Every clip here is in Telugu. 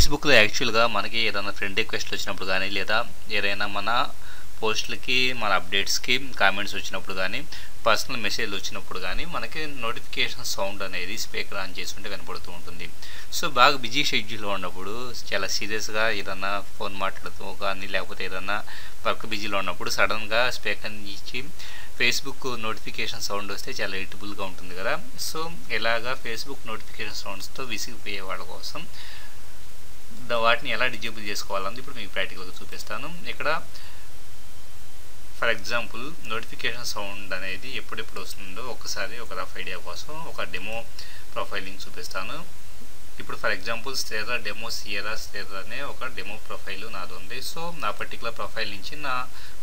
ఫేస్బుక్లో యాక్చువల్గా మనకి ఏదైనా ఫ్రెండ్ రిక్వెస్ట్లు వచ్చినప్పుడు కానీ లేదా ఏదైనా మన పోస్ట్లకి మన అప్డేట్స్కి కామెంట్స్ వచ్చినప్పుడు కానీ పర్సనల్ మెసేజ్లు వచ్చినప్పుడు కానీ మనకి నోటిఫికేషన్ సౌండ్ అనేది స్పీకర్ ఆన్ చేసుకుంటే కనపడుతూ ఉంటుంది. సో బాగా బిజీ షెడ్యూల్లో ఉన్నప్పుడు చాలా సీరియస్గా ఏదన్నా ఫోన్ మాట్లాడుతూ కానీ లేకపోతే ఏదన్నా వర్క్ బిజీలో ఉన్నప్పుడు సడన్గా స్పీకర్ ఇచ్చి ఫేస్బుక్ నోటిఫికేషన్ సౌండ్ వస్తే చాలా ఇరిటబుల్గా ఉంటుంది కదా. సో ఇలాగా ఫేస్బుక్ నోటిఫికేషన్ సౌండ్స్తో విసిగిపోయే వాళ్ళ కోసం వాటిని ఎలా డిజేబుల్ చేసుకోవాలన్నది ఇప్పుడు మీకు ప్రాక్టికల్గా చూపిస్తాను. ఇక్కడ ఫర్ ఎగ్జాంపుల్ నోటిఫికేషన్ సౌండ్ అనేది ఎప్పుడెప్పుడు వస్తుందో ఒకసారి ఒక రఫ్ ఐడియా కోసం ఒక డెమో ప్రొఫైలింగ్ చూపిస్తాను. ఇప్పుడు ఫర్ ఎగ్జాంపుల్ స్టేరా డెమో సియరా స్టేరా అనే ఒక డెమో ప్రొఫైల్ నాది ఉంది. సో నా పర్టికులర్ ప్రొఫైల్ నుంచి నా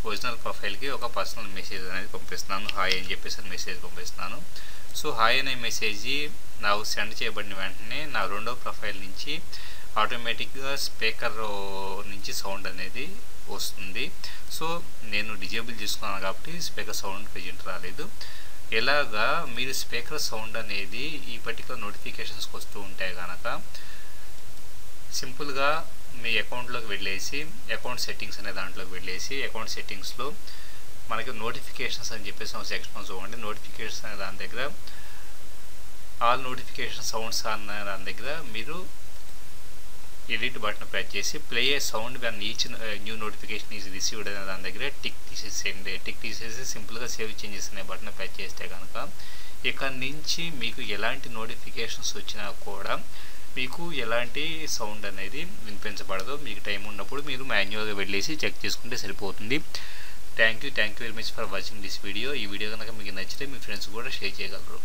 ఒరిజినల్ ప్రొఫైల్కి ఒక పర్సనల్ మెసేజ్ అనేది పంపిస్తున్నాను. హాయ్ అని చెప్పేసి మెసేజ్ పంపిస్తున్నాను. సో హాయ్ అనే మెసేజ్ నాకు సెండ్ చేయబడిన వెంటనే నా రెండో ప్రొఫైల్ నుంచి ఆటోమేటిక్గా స్పీకర్ నుంచి సౌండ్ అనేది వస్తుంది. సో నేను డిజేబుల్ చేసుకున్నాను కాబట్టి స్పీకర్ సౌండ్ ప్రజెంట్ రాలేదు. ఎలాగా మీరు స్పీకర్ సౌండ్ అనేది ఈ పర్టికులర్ నోటిఫికేషన్స్కి వస్తూ ఉంటే కనుక సింపుల్గా మీ అకౌంట్లోకి వెళ్ళేసి అకౌంట్ సెట్టింగ్స్ అనే దాంట్లోకి వెళ్ళేసి అకౌంట్ సెట్టింగ్స్లో మనకి నోటిఫికేషన్స్ అని చెప్పేసి ఒక సెక్షన్ చూడండి. నోటిఫికేషన్స్ అనే దాని దగ్గర ఆల్ నోటిఫికేషన్ సౌండ్స్ అన్న దాని దగ్గర మీరు ఎడిట్ బటన్ ప్రెస్ చేసి play a sound when each new notification is received అనే దాని దగ్గర టిక్ తీసేసేయండి. టిక్ తీసేసి సింపుల్గా సేవ్ చేంజెస్ అనే బటన్ ప్రెస్ చేస్తే కనుక ఇక్కడ నుంచి మీకు ఎలాంటి నోటిఫికేషన్స్ వచ్చినా కూడా మీకు ఎలాంటి సౌండ్ అనేది వినిపించబడదు. మీకు టైం ఉన్నప్పుడు మీరు మాన్యువల్గా వెళ్ళేసి చెక్ చేసుకుంటే సరిపోతుంది. Thank you thank you very much for watching this video ఈ వీడియో కనుక మీకు నచ్చితే మీ ఫ్రెండ్స్ కూడా షేర్ చేయగలరు.